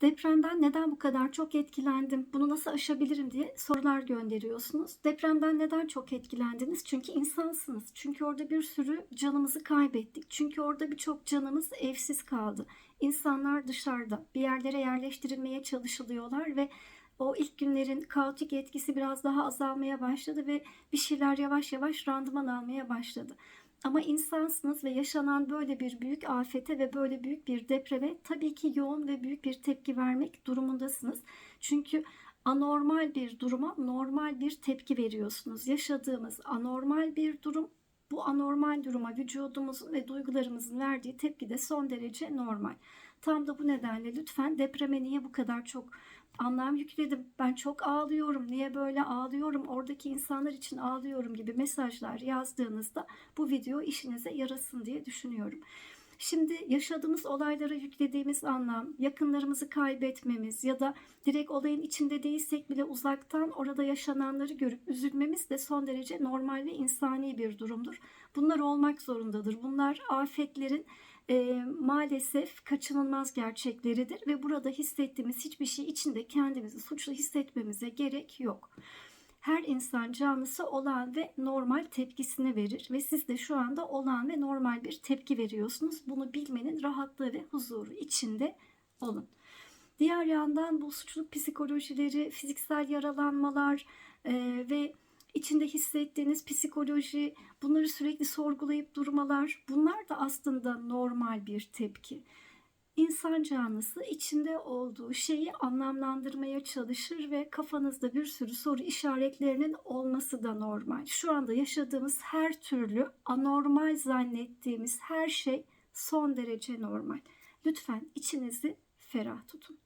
Depremden neden bu kadar çok etkilendim? Bunu nasıl aşabilirim diye sorular gönderiyorsunuz. Depremden neden çok etkilendiniz? Çünkü insansınız. Çünkü orada bir sürü canımızı kaybettik. Çünkü orada birçok canımız evsiz kaldı. İnsanlar dışarıda bir yerlere yerleştirilmeye çalışılıyorlar ve o ilk günlerin kaotik etkisi biraz daha azalmaya başladı ve bir şeyler yavaş yavaş randıman almaya başladı. Ama insansınız ve yaşanan böyle bir büyük afete ve böyle büyük bir depreme tabii ki yoğun ve büyük bir tepki vermek durumundasınız. Çünkü anormal bir duruma normal bir tepki veriyorsunuz. Yaşadığımız anormal bir durum bu anormal duruma vücudumuzun ve duygularımızın verdiği tepki de son derece normal. Tam da bu nedenle lütfen depreme niye bu kadar çok anlam yükledim. Ben çok ağlıyorum. Niye böyle ağlıyorum? Oradaki insanlar için ağlıyorum gibi mesajlar yazdığınızda bu video işinize yarasın diye düşünüyorum. Şimdi yaşadığımız olaylara yüklediğimiz anlam, yakınlarımızı kaybetmemiz ya da direkt olayın içinde değilsek bile uzaktan orada yaşananları görüp üzülmemiz de son derece normal ve insani bir durumdur. Bunlar olmak zorundadır. Bunlar afetlerin e, maalesef kaçınılmaz gerçekleridir ve burada hissettiğimiz hiçbir şey içinde kendimizi suçlu hissetmemize gerek yok. Her insan canlısı olan ve normal tepkisini verir ve siz de şu anda olan ve normal bir tepki veriyorsunuz. Bunu bilmenin rahatlığı ve huzuru içinde olun. Diğer yandan bu suçluluk psikolojileri, fiziksel yaralanmalar e, ve içinde hissettiğiniz psikoloji, bunları sürekli sorgulayıp durmalar, bunlar da aslında normal bir tepki. İnsan canlısı içinde olduğu şeyi anlamlandırmaya çalışır ve kafanızda bir sürü soru işaretlerinin olması da normal. Şu anda yaşadığımız her türlü anormal zannettiğimiz her şey son derece normal. Lütfen içinizi ferah tutun.